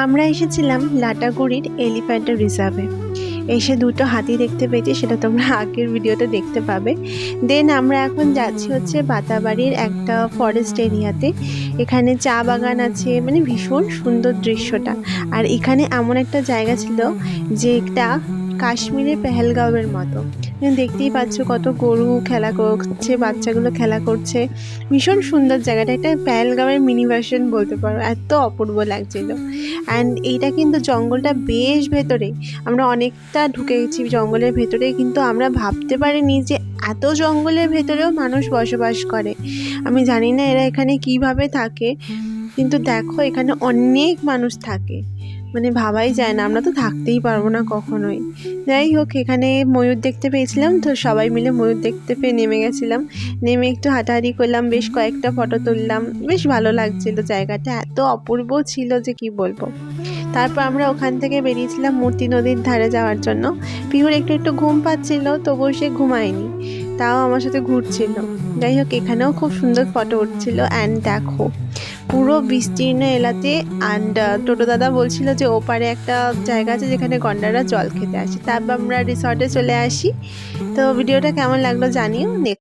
আমরা এসেছিলাম লাটাগুড়ির এলিফ্যান্টা রিজার্ভে। এসে দুটো হাতি দেখতে পেয়েছি, সেটা তোমরা আগের ভিডিওতে দেখতে পাবে। দেন আমরা এখন যাচ্ছি হচ্ছে বাতাবাড়ির একটা ফরেস্ট এরিয়াতে এখানে চা বাগান আছে মানে ভীষণ সুন্দর দৃশ্যটা। আর এখানে এমন একটা জায়গা ছিল যে এটা কাশ্মীরের পেহেলগাঁওয়ের মতো। দেখতেই পাচ্ছ কত গরু খেলা করছে, বাচ্চাগুলো খেলা করছে। ভীষণ সুন্দর জায়গাটা। একটা পেহেলগাঁওয়ের মিনি ভার্সন বলতে পারো। এত অপূর্ব লাগছিল। অ্যান্ড এইটা কিন্তু জঙ্গলটা বেশ ভেতরে। আমরা অনেকটা ঢুকে গেছি জঙ্গলের ভেতরে, কিন্তু আমরা ভাবতে পারিনি যে এত জঙ্গলের ভেতরেও মানুষ বসবাস করে। আমি জানি না এরা এখানে কীভাবে থাকে, কিন্তু দেখো এখানে অনেক মানুষ থাকে। মানে ভাবাই যায় না, আমরা তো থাকতেই পারব না কখনোই। যাই হোক, এখানে ময়ূর দেখতে পেয়েছিলাম, তো সবাই মিলে ময়ূর দেখতে পেয়ে নেমে গেছিলাম। নেমে একটু হাঁটাহাঁটি করলাম, বেশ কয়েকটা ফটো তুললাম, বেশ ভালো লাগছিল, জায়গাটা এত অপূর্ব ছিল যে কি বলব। তারপর আমরা ওখান থেকে বেরিয়েছিলাম মূর্তি নদীর ধারে যাওয়ার জন্য। পিহুর একটু একটু ঘুম পাচ্ছিল, তবুও সে ঘুমায়নি, তাও আমার সাথে ঘুরছিল। যাই হোক, এখানেও খুব সুন্দর ফটো উঠছিল অ্যান্ড দেখো। পুরো বিস্তীর্ণ এলাতে অ্যান্ড টোটো দাদা বলছিল যে ওপারে একটা জায়গা আছে যেখানে গন্ডারা জল খেতে আসে। তারপর আমরা রিসর্টে চলে আসি। তো ভিডিওটা কেমন লাগল জানিও। নেক্সট